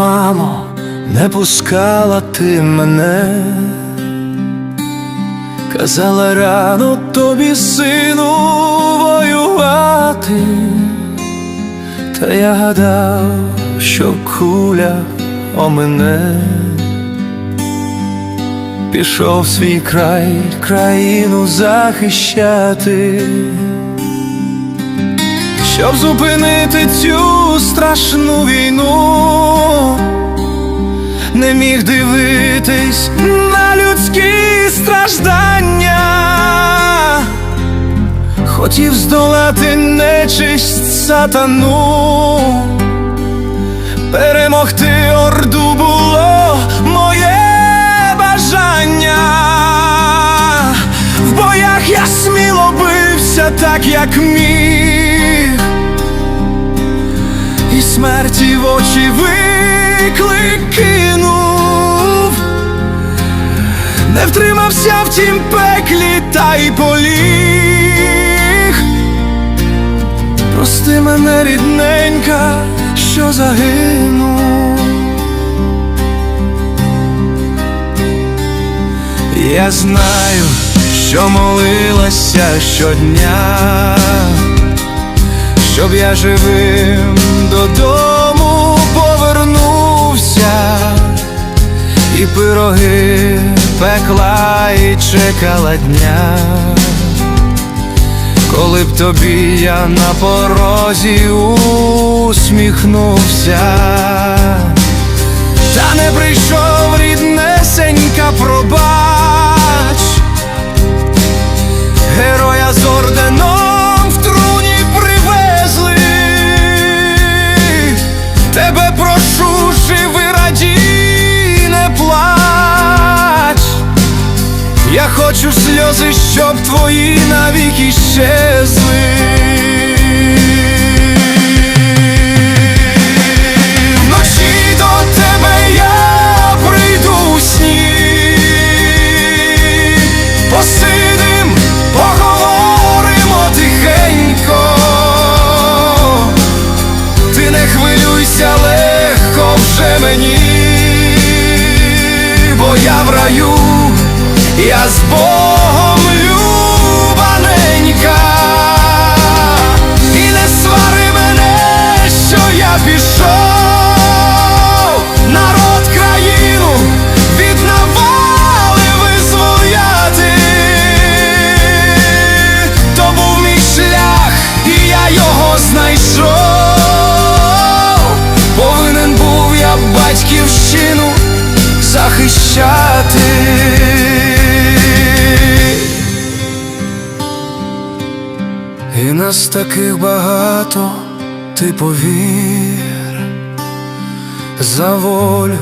мамо, не пускала ти мене, казала рано тобі, сину, воювати, та я гадав, що куля о мене. Пішов свій край, країну захищати. Щоб зупинити цю страшну війну, не міг дивитись на людські страждання, хотів здолати нечисть сатану, перемогти орду було моє бажання. В боях я сміло бився так, як міг смерті в очі виклик кинув, не втримався в тім пеклі та й поліг. Прости мене, рідненька, що загинув. Я знаю, що молилася щодня щоб я живим додому повернувся, і пироги пекла і чекала дня, коли б тобі я на порозі усміхнувся, та хочу сльози, щоб твої навіки щезли. Вночі до тебе я прийду сні. Посидим, поговоримо тихенько. Ти не хвилюйся, легко вже мені, as boas. Нас таких багато, ти повір, за волю,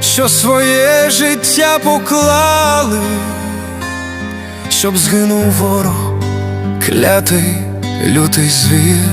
що своє життя поклали, щоб згинув ворог, клятий лютий звір.